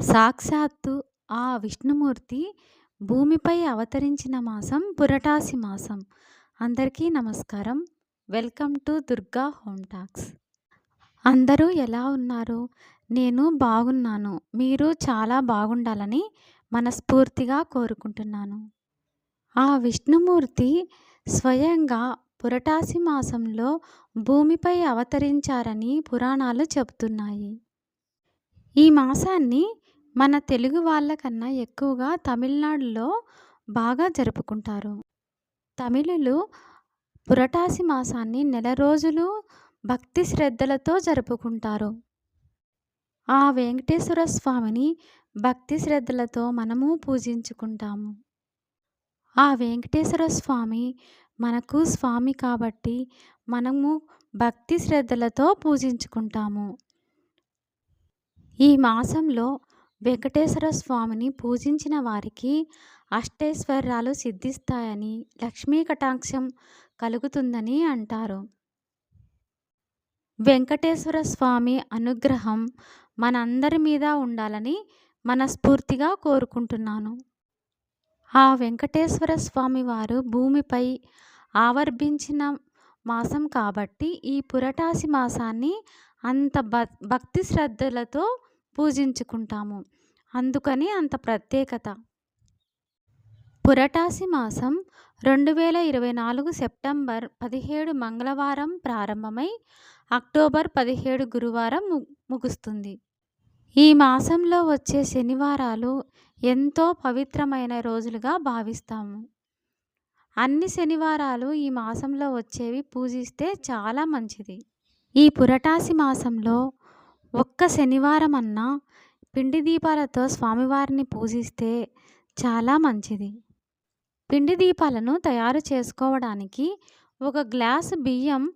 సాక్షాత్తు ఆ విష్ణుమూర్తి భూమిపై అవతరించిన మాసం పురటాసి మాసం. అందరికీ నమస్కారం. Welcome to Durga Home Talks. అందరూ ఎలా ఉన్నారు? నేను బాగున్నాను. మీరు చాలా బాగుండాలని మనస్ఫూర్తిగా కోరుకుంటున్నాను. ఆ విష్ణుమూర్తి స్వయంగా పురటాసి మాసంలో భూమిపై అవతరించారని పురాణాలు చెబుతున్నాయి. ఈ మాసాన్ని మన తెలుగు వాళ్ళకన్నా ఎక్కువగా తమిళనాడులో బాగా జరుపుకుంటారు. తమిళులు పురటాసి మాసాన్ని నెల రోజులు భక్తి శ్రద్ధలతో జరుపుకుంటారు. ఆ వెంకటేశ్వర స్వామిని భక్తి శ్రద్ధలతో మనము పూజించుకుంటాము. ఆ వెంకటేశ్వర స్వామి మనకు స్వామి కాబట్టి మనము భక్తి శ్రద్ధలతో పూజించుకుంటాము. ఈ మాసంలో వెంకటేశ్వర స్వామిని పూజించిన వారికి అష్టైశ్వర్యాలు సిద్ధిస్తాయని లక్ష్మీ కటాక్షం కలుగుతుందని అంటారు. వెంకటేశ్వర స్వామి అనుగ్రహం మనందరి మీద ఉండాలని మనస్ఫూర్తిగా కోరుకుంటున్నాను. ఆ వెంకటేశ్వర స్వామి వారు భూమిపై ఆవర్భించిన మాసం కాబట్టి ఈ పురటాసి మాసాన్ని అంత భక్తి శ్రద్ధలతో పూజించుకుంటాము. అందుకని అంత ప్రత్యేకత. పురటాసి మాసం రెండు వేల ఇరవై నాలుగు సెప్టెంబర్ పదిహేడు మంగళవారం ప్రారంభమై అక్టోబర్ పదిహేడు గురువారం ముగుస్తుంది. ఈ మాసంలో వచ్చే శనివారాలు ఎంతో పవిత్రమైన రోజులుగా భావిస్తాము. అన్ని శనివారాలు ఈ మాసంలో వచ్చేవి పూజిస్తే చాలా మంచిది. ఈ పురటాసి మాసంలో ఒక్క శనివారం అన్నా పిండి దీపాలతో స్వామివారిని పూజిస్తే చాలా మంచిది. పిండి దీపాలను తయారు చేసుకోవడానికి ఒక గ్లాసు బియ్యం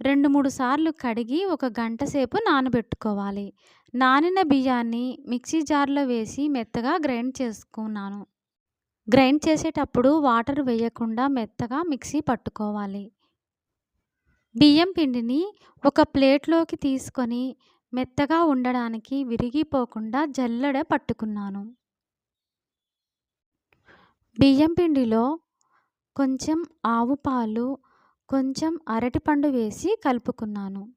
రెండు మూడు సార్లు కడిగి ఒక గంట సేపు నానబెట్టుకోవాలి. నానిన బియ్యాన్ని మిక్సీ జార్లో వేసి మెత్తగా గ్రైండ్ చేసుకున్నాను. గ్రైండ్ చేసేటప్పుడు వాటర్ వేయకుండా మెత్తగా మిక్సీ పట్టుకోవాలి. బియ్యం పిండిని ఒక ప్లేట్లోకి తీసుకొని మెత్తగా ఉండడానికి విరిగిపోకుండా జల్లెడ పట్టుకున్నాను. బియ్యం పిండిలో కొంచెం ఆవు పాలు కొంచెం అరటిపండు వేసి కలుపుకున్నాను.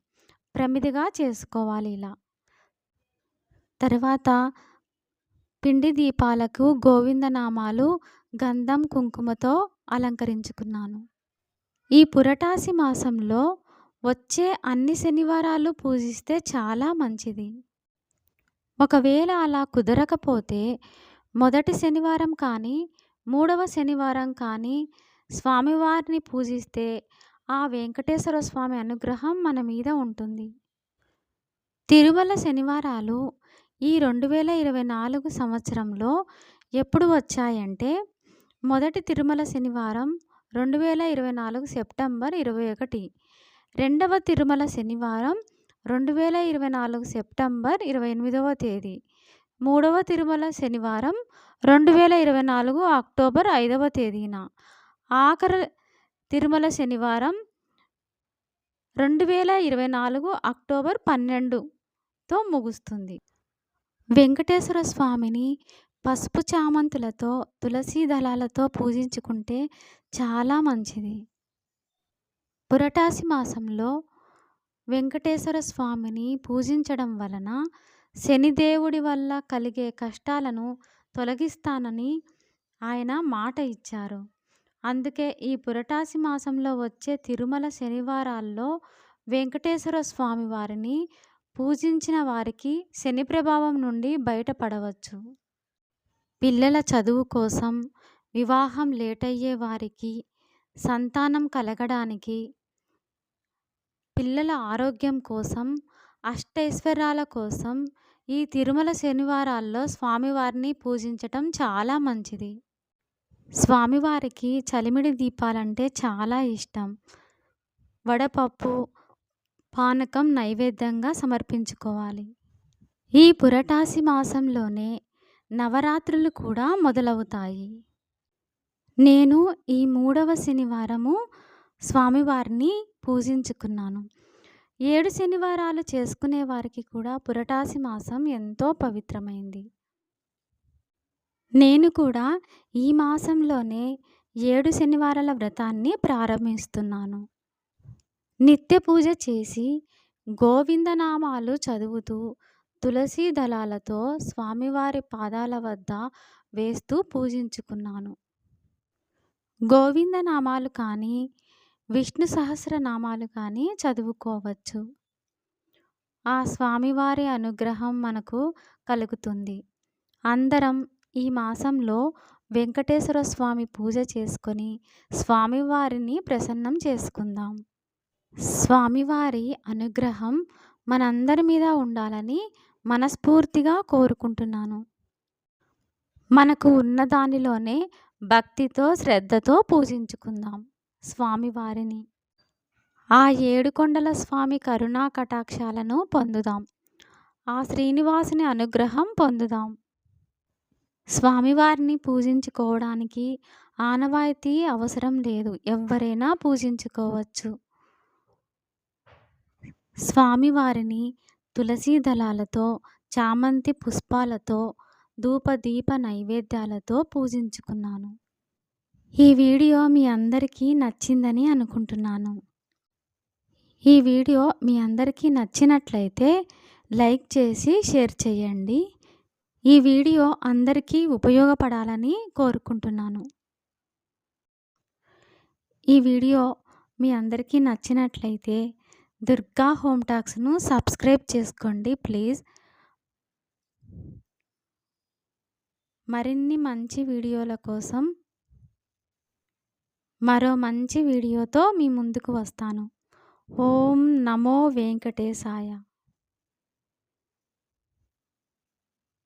ప్రమిదిగా చేసుకోవాలి ఇలా. తర్వాత పిండి దీపాలకు గోవిందనామాలు గంధం కుంకుమతో అలంకరించుకున్నాను. ఈ పురటాసి మాసంలో వచ్చే అన్ని శనివారాలు పూజిస్తే చాలా మంచిది. ఒకవేళ అలా కుదరకపోతే మొదటి శనివారం కానీ మూడవ శనివారం కానీ స్వామివారిని పూజిస్తే ఆ వెంకటేశ్వర స్వామి అనుగ్రహం మన మీద ఉంటుంది. తిరుమల శనివారాలు ఈ రెండు వేల ఇరవై నాలుగు సంవత్సరంలో ఎప్పుడు వచ్చాయంటే మొదటి తిరుమల శనివారం రెండు వేల ఇరవై నాలుగు సెప్టెంబర్ ఇరవై ఒకటి. రెండవ తిరుమల శనివారం రెండు వేల ఇరవై నాలుగు సెప్టెంబర్ ఇరవై ఎనిమిదవ తేదీ. మూడవ తిరుమల శనివారం రెండు వేల ఇరవై నాలుగు అక్టోబర్ ఐదవ తేదీన. ఆఖరి తిరుమల శనివారం రెండు వేల ఇరవై నాలుగు అక్టోబర్ పన్నెండుతో ముగుస్తుంది. వెంకటేశ్వర స్వామిని పసుపు చామంతులతో తులసీ దళాలతో పూజించుకుంటే చాలా మంచిది. పురటాసి మాసంలో వెంకటేశ్వర స్వామిని పూజించడం వలన శనిదేవుడి వల్ల కలిగే కష్టాలను తొలగిస్తానని ఆయన మాట ఇచ్చారు. అందుకే ఈ పురటాసి మాసంలో వచ్చే తిరుమల శనివారాల్లో వెంకటేశ్వర స్వామి వారిని పూజించిన వారికి శని ప్రభావం నుండి బయటపడవచ్చు. పిల్లల చదువు కోసం వివాహం లేట్ అయ్యే వారికి సంతానం కలగడానికి పిల్లల ఆరోగ్యం కోసం అష్టైశ్వర్యాల కోసం ఈ తిరుమల శనివారాల్లో స్వామివారిని పూజించటం చాలా మంచిది. స్వామివారికి చలిమిడి దీపాలంటే చాలా ఇష్టం. వడపప్పు పానకం నైవేద్యంగా సమర్పించుకోవాలి. ఈ పురటాసి మాసంలోనే నవరాత్రులు కూడా మొదలవుతాయి. నేను ఈ మూడవ శనివారము స్వామివారిని పూజించుకున్నాను ఏడు శనివారాలు చేసుకునే వారికి కూడా పురటాసి మాసం ఎంతో పవిత్రమైంది నేను కూడా ఈ మాసంలోనే ఏడు శనివారాల వ్రతాన్ని ప్రారంభిస్తున్నాను. నిత్య పూజ చేసి, గోవిందనామాలు చదువుతూ, తులసీ దళాలతో స్వామివారి పాదాల వద్ద వేస్తూ పూజించుకున్నాను. గోవిందనామాలు కానీ, విష్ణు సహస్రనామాలు కానీ చదువుకోవచ్చు. ఆ స్వామివారి అనుగ్రహం మనకు కలుగుతుంది. అందరం ఈ మాసంలో వెంకటేశ్వర స్వామి పూజ చేసుకొని, స్వామివారిని ప్రసన్నం చేసుకుందాం. స్వామివారి అనుగ్రహం మనందరి మీద ఉండాలని మనస్ఫూర్తిగా కోరుకుంటున్నాను. మనకు ఉన్న దానిలోనే భక్తితో, శ్రద్ధతో పూజించుకుందాం స్వామివారిని. ఆ ఏడుకొండల స్వామి కరుణా కటాక్షాలను పొందుదాం. ఆ శ్రీనివాసుని అనుగ్రహం పొందుదాం. స్వామివారిని పూజించుకోవడానికి ఆనవాయితీ అవసరం లేదు. ఎవ్వరైనా పూజించుకోవచ్చు. స్వామివారిని తులసీ దళాలతో, చామంతి పుష్పాలతో, ధూపదీప నైవేద్యాలతో పూజించుకున్నాను. ఈ వీడియో మీ అందరికీ నచ్చిందని అనుకుంటున్నాను. ఈ వీడియో మీ అందరికీ నచ్చినట్లయితే లైక్ చేసి షేర్ చేయండి. ఈ వీడియో అందరికీ ఉపయోగపడాలని కోరుకుంటున్నాను. ఈ వీడియో మీ అందరికీ నచ్చినట్లయితే దుర్గా హోమ్ టాక్స్‌ను సబ్స్క్రైబ్ చేసుకోండి ప్లీజ్. మరిన్ని మంచి వీడియోల కోసం మరో మంచి వీడియోతో మీ ముందుకు వస్తాను. ఓం నమో వెంకటేశాయ